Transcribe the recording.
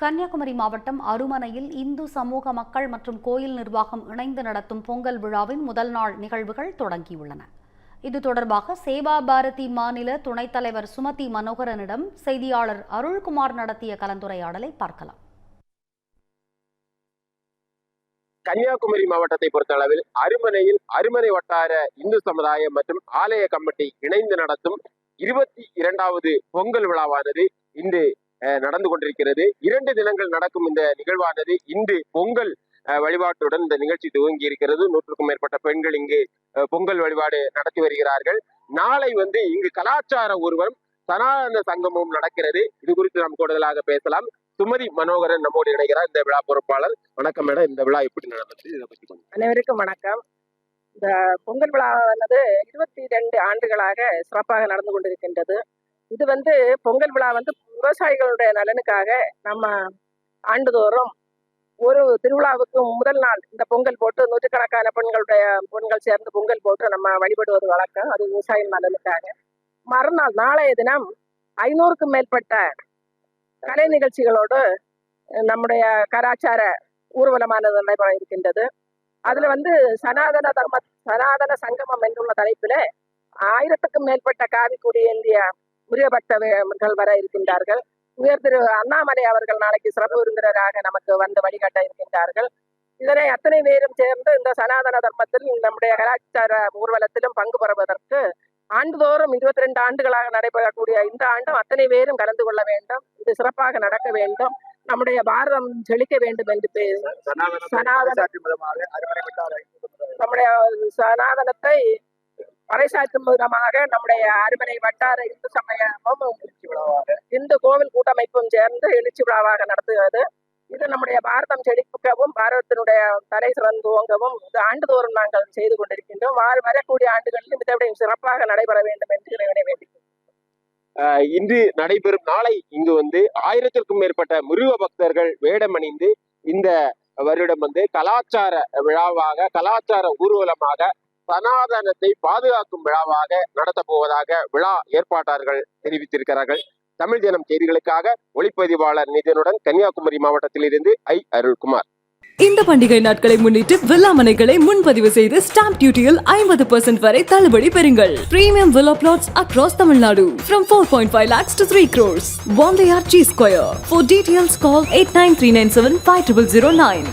கன்னியாகுமரி மாவட்டம் அருமனையில் இந்து சமூக மக்கள் மற்றும் கோயில் நிர்வாகம் இணைந்து நடத்தும் பொங்கல் விழாவின் முதல் நாள் நிகழ்வுகள் தொடங்கியுள்ளன. இது தொடர்பாக சேவா பாரதி மாநில துணைத் தலைவர் சுமதி மனோகரனிடம் செய்தியாளர் அருள்குமார் நடத்திய கலந்துரையாடலை பார்க்கலாம். கன்னியாகுமரி மாவட்டத்தை பொறுத்தளவில் அருமனையில் அருமனை வட்டார இந்து சமுதாயம் மற்றும் ஆலய கமிட்டி இணைந்து நடத்தும் இருபத்தி இரண்டாவது பொங்கல் விழாவானது இன்று நடந்து கொண்டிருக்கிறது. இரண்டு தினங்கள் நடக்கும் இந்த நிகழ்வானது. இன்று பொங்கல் அஹ், வழிபாட்டுடன் இந்த நிகழ்ச்சி துவங்கி இருக்கிறது. நூற்றுக்கும் மேற்பட்ட பெண்கள் இங்கு பொங்கல் வழிபாடு நடத்தி வருகிறார்கள். நாளை வந்து இங்கு கலாச்சார ஊர்வலம் சனாதன சங்கமும் நடக்கிறது. இது குறித்து நாம் கூடுதலாக பேசலாம். சுமதி மனோகரன் நம்மோடு இணைகிறார். இந்த விழா பொறுப்பாளர். வணக்கம் மேடம். இந்த விழா எப்படி நடந்தது? இதை பற்றி அனைவருக்கும் வணக்கம். இந்த பொங்கல் விழாவானது இருபத்தி ரெண்டு ஆண்டுகளாக சிறப்பாக நடந்து கொண்டிருக்கின்றது. இது வந்து பொங்கல் விழா வந்து விவசாயிகளுடைய நலனுக்காக நம்ம ஆண்டுதோறும் ஒரு திருவிழாவுக்கு முதல் நாள் இந்த பொங்கல் போட்டு நூற்றுக்கணக்கான பெண்களுடைய பெண்கள் சேர்ந்து பொங்கல் போட்டு நம்ம வழிபடுவது வழக்கம். அது விவசாய நலனுக்காக. மறுநாள் நாளைய தினம் ஐநூறுக்கும் மேற்பட்ட கலை நிகழ்ச்சிகளோடு நம்முடைய கலாச்சார ஊர்வலமானது நடைபெற இருக்கின்றது. அதுல வந்து சனாதன தர்ம சனாதன சங்கமம் என்றுள்ள தலைப்பில ஆயிரத்துக்கும் மேற்பட்ட காவி கொடி ஏந்திய முருக பக்தர்கள் வர இருக்கின்றார்கள். உயர் திரு அண்ணாமலை அவர்கள் நாளைக்கு சிறப்பு விருந்தினராக நமக்கு வந்து வழிகாட்ட இருக்கின்றார்கள். இதனை அத்தனை பேரும் சேர்ந்து இந்த சனாதன தர்மத்தில் நம்முடைய கலாச்சார ஊர்வலத்திலும் பங்கு பெறுவதற்கு ஆண்டுதோறும் இருபத்தி ரெண்டு ஆண்டுகளாக நடைபெறக்கூடிய இந்த ஆண்டும் அத்தனை பேரும் கலந்து கொள்ள வேண்டும். இது சிறப்பாக நடக்க வேண்டும். நம்முடைய பாரதம் செழிக்க வேண்டும் என்று சனாதன நம்முடைய சனாதனத்தை பறைசாற்றும் விதமாக நம்முடைய அருமனை வட்டார இந்து சமயமும் இந்து கோவில் கூட்டமைப்பும் சேர்ந்து எழுச்சி விழாவாக நடத்துகிறது. இது நம்முடைய பாரதம் செழிப்புக்கவும் பாரதத்தினுடைய தலை சிறந்துவங்கவும் இது ஆண்டுதோறும் நாங்கள் செய்து கொண்டிருக்கின்றோம். வார வரக்கூடிய ஆண்டுகளிலும் இதை சிறப்பாக நடைபெற வேண்டும் என்று இறைவனை வேண்டி இன்று நடைபெறும் நாளை இங்கு வந்து ஆயிரத்திற்கும் மேற்பட்ட முருக பக்தர்கள் வேடமணிந்து இந்த வருடம் வந்து கலாச்சார விழாவாக கலாச்சார ஊர்வலமாக சனாதனத்தை பாதுகாக்கும் விழாவாக நடத்த போவதாக விழா ஏற்பாட்டாளர்கள் தெரிவித்திருக்கிறார்கள். தமிழ் தினம் செய்திகளுக்காக ஒளிப்பதிவாளர் நிதினுடன் கன்னியாகுமரி மாவட்டத்திலிருந்து ஐ. அருள்குமார். இந்த பண்டிகை நாட்களை முன்னிட்டு வில்லா மனைகளை முன்பதிவு செய்து ஸ்டாம்ப் டியூட்டியில் ஐம்பது பர்சன்ட் வரை தள்ளுபடி பெறுங்கள். Premium villa flats across Tamil Nadu from four point five lakhs to three crores வாந்தையார் G square for details call eight nine three nine seven five triple zero nine